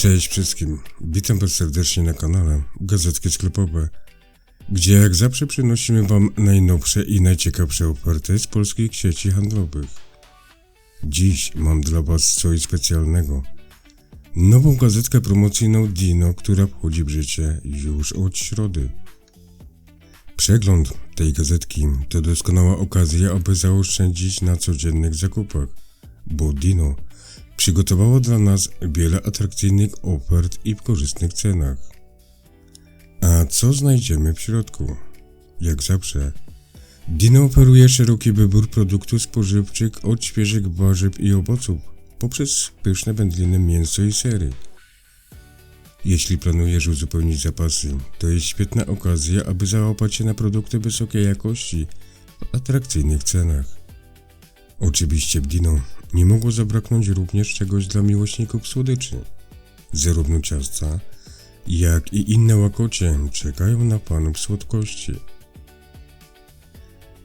Cześć wszystkim, witam was serdecznie na kanale Gazetki Sklepowe, gdzie jak zawsze przynosimy wam najnowsze i najciekawsze oferty z polskich sieci handlowych. Dziś mam dla was coś specjalnego. Nową gazetkę promocyjną Dino, która wchodzi w życie już od środy. Przegląd tej gazetki to doskonała okazja, aby zaoszczędzić na codziennych zakupach, bo Dino przygotowało dla nas wiele atrakcyjnych ofert i w korzystnych cenach. A co znajdziemy w środku? Jak zawsze, Dino oferuje szeroki wybór produktów spożywczych od świeżych warzyw i owoców poprzez pyszne wędliny, mięso i sery. Jeśli planujesz uzupełnić zapasy, to jest świetna okazja, aby załapać się na produkty wysokiej jakości w atrakcyjnych cenach. Oczywiście w Dino nie mogło zabraknąć również czegoś dla miłośników słodyczy. Zarówno ciasta, jak i inne łakocie czekają na panów słodkości.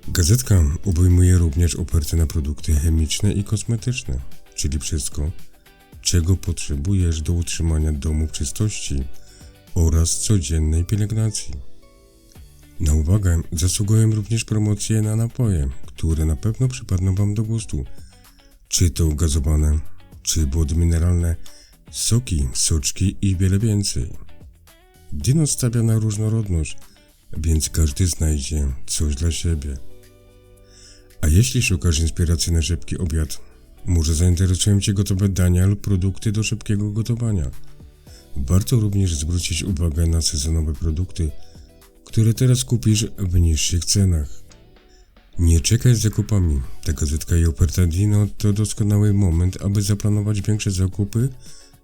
Gazetka obejmuje również oferty na produkty chemiczne i kosmetyczne, czyli wszystko, czego potrzebujesz do utrzymania domu w czystości oraz codziennej pielęgnacji. Na uwagę zasługują również promocje na napoje, które na pewno przypadną Wam do gustu. Czy to gazowane, czy wody mineralne, soki, soczki i wiele więcej. Dino stawia na różnorodność, więc każdy znajdzie coś dla siebie. A jeśli szukasz inspiracji na szybki obiad, może zainteresują Cię gotowe dania lub produkty do szybkiego gotowania. Warto również zwrócić uwagę na sezonowe produkty, które teraz kupisz w niższych cenach. Nie czekaj z zakupami. Ta gazetka i oferta Dino to doskonały moment, aby zaplanować większe zakupy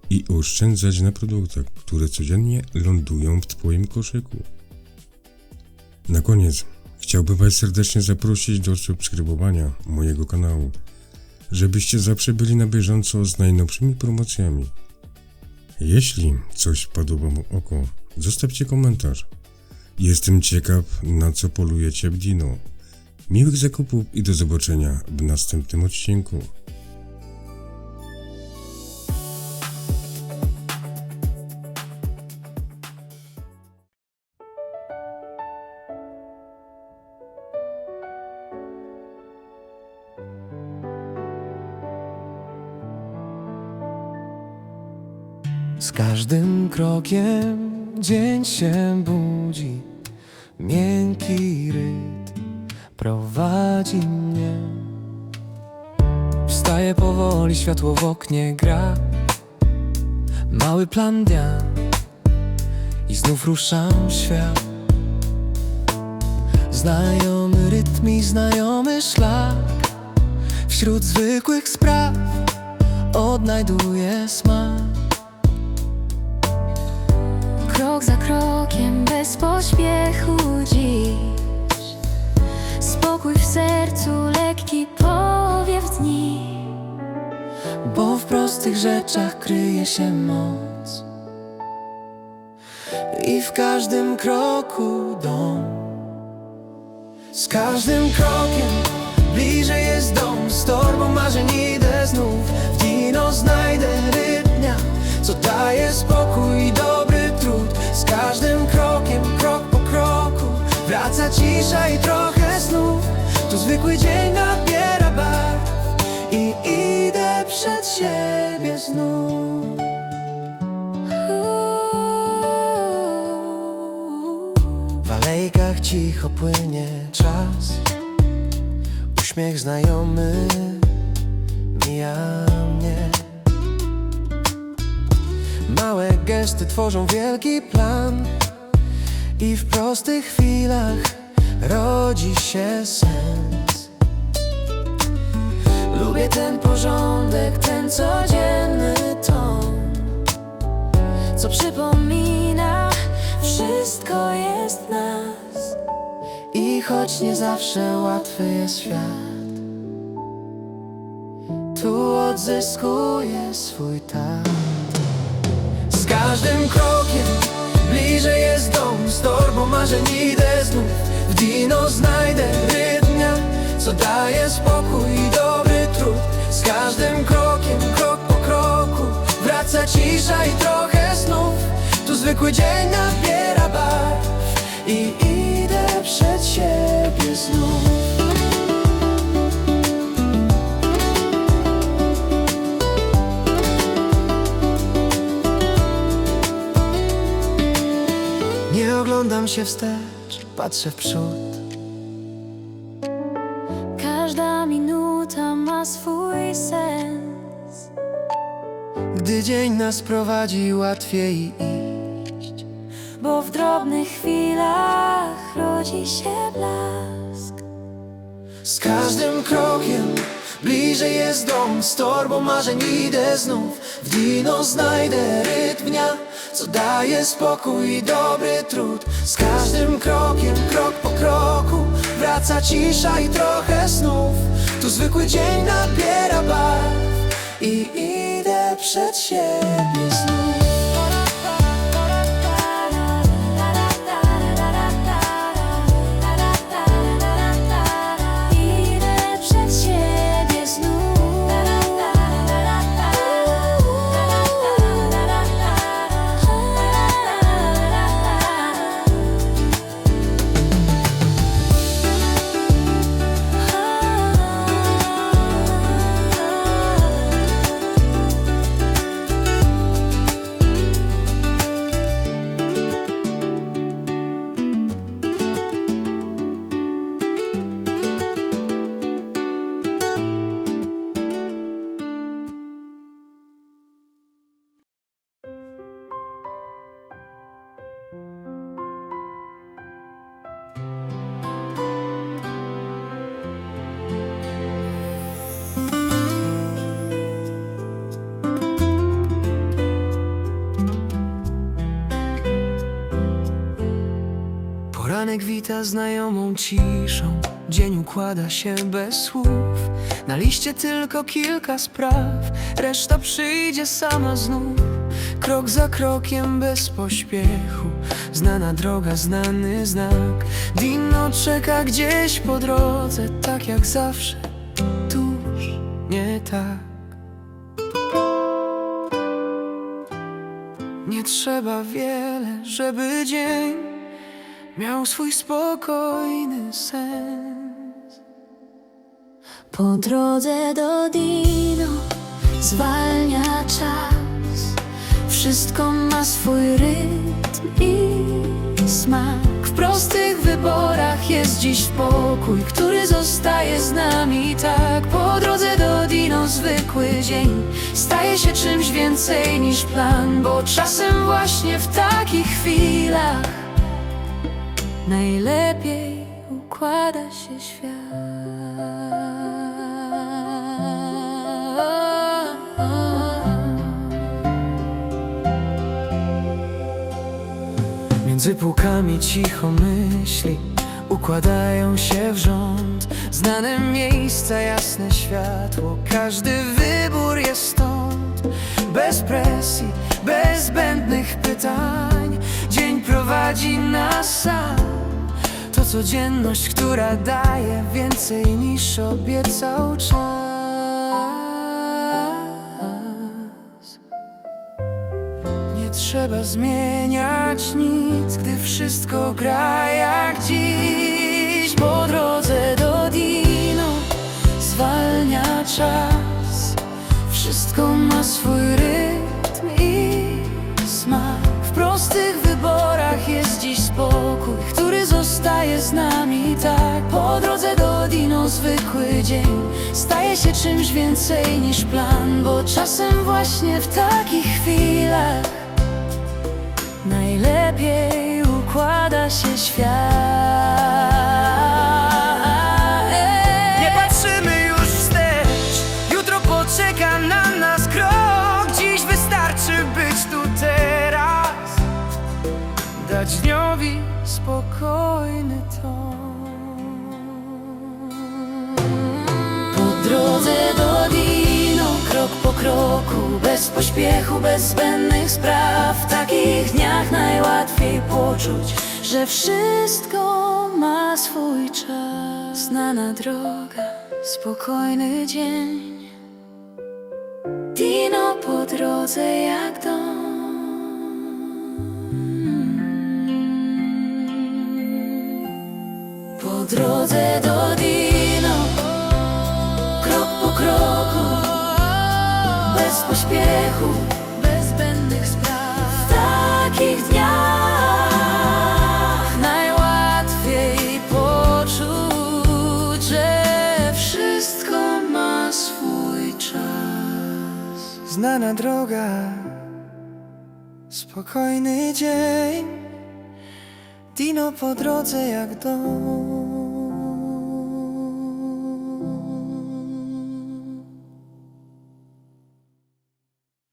i oszczędzać na produktach, które codziennie lądują w Twoim koszyku. Na koniec chciałbym Was serdecznie zaprosić do subskrybowania mojego kanału, żebyście zawsze byli na bieżąco z najnowszymi promocjami. Jeśli coś wpadło Wam oko, zostawcie komentarz. Jestem ciekaw, na co polujecie w Dino. Miłych zakupów i do zobaczenia w następnym odcinku. Dzień się budzi, miękki rytm prowadzi mnie. Wstaje powoli, światło w oknie gra, mały plan dnia i znów ruszam świat. Znajomy rytm i znajomy szlak, wśród zwykłych spraw odnajduję smak. Krok za krokiem, bez pośpiechu dziś. Spokój w sercu, lekki powiew dni. Bo w prostych rzeczach kryje się moc. I w każdym kroku dom. Z każdym krokiem bliżej jest dom. Z torbą marzeń idę znów. W Dino znajdę rytm Co daje spokój i Z każdym krokiem, krok po kroku. Wraca cisza i trochę snów. To zwykły dzień nabiera barw i idę przed siebie znów. W alejkach cicho płynie czas. Uśmiech znajomy mija mnie. Małe gesty tworzą wielki plan. I w prostych chwilach rodzi się sens. Lubię ten porządek, ten codzienny ton Co przypomina, wszystko jest nas. I choć nie zawsze łatwy jest świat Tu odzyskuje swój tak. Każdym krokiem bliżej jest dom Z torbą marzeń idę znów. W dino znajdę rytm dnia Co daje spokój i dobry trud. Z każdym krokiem, krok po kroku Wraca cisza i trochę snów. Tu zwykły dzień nabiera barw I idę przed siebie znów się wstecz, patrzę w przód. Każda minuta ma swój sens. Gdy dzień nas prowadzi, łatwiej iść. Bo w drobnych chwilach rodzi się blask. Z każdym krokiem bliżej jest dom Z torbą marzeń idę znów. W dino znajdę rytm dnia Co daje spokój i dobry trud. Z każdym krokiem, krok po kroku Wraca cisza i trochę snów. Tu zwykły dzień nabiera barw I idę przed siebie znów Poranek wita znajomą ciszą. Dzień układa się bez słów. Na liście tylko kilka spraw. Reszta przyjdzie sama znów. Krok za krokiem bez pośpiechu. Znana droga, znany znak. Dino czeka gdzieś po drodze Tak jak zawsze. Tuż nie tak. Nie trzeba wiele, żeby dzień Miał swój spokojny sens. Po drodze do Dino zwalnia czas. Wszystko ma swój rytm i smak. W prostych wyborach jest dziś spokój Który zostaje z nami tak. Po drodze do Dino zwykły dzień Staje się czymś więcej niż plan Bo czasem właśnie w takich chwilach Najlepiej układa się świat. Między półkami cicho myśli Układają się w rząd. Znane miejsca, jasne światło Każdy wybór jest stąd. Bez presji, bez zbędnych pytań Dzień prowadzi nas sam. To codzienność, która daje Więcej niż obiecał czas. Nie trzeba zmieniać nic, gdy wszystko gra jak dziś. Po drodze do Dino zwalnia czas. Wszystko ma swój rytm z nami tak. Po drodze do Dino zwykły dzień. Staje się czymś więcej niż plan Bo czasem właśnie w takich chwilach Najlepiej układa się świat kroku, bez pośpiechu, bez zbędnych spraw. W takich dniach najłatwiej poczuć, że wszystko ma swój czas. Znana droga, spokojny dzień. Dino po drodze jak dom. Po drodze do pośpiechu Bez zbędnych spraw. W takich dniach Najłatwiej poczuć Że wszystko ma swój czas. Znana droga, spokojny dzień, Dino po drodze jak dom.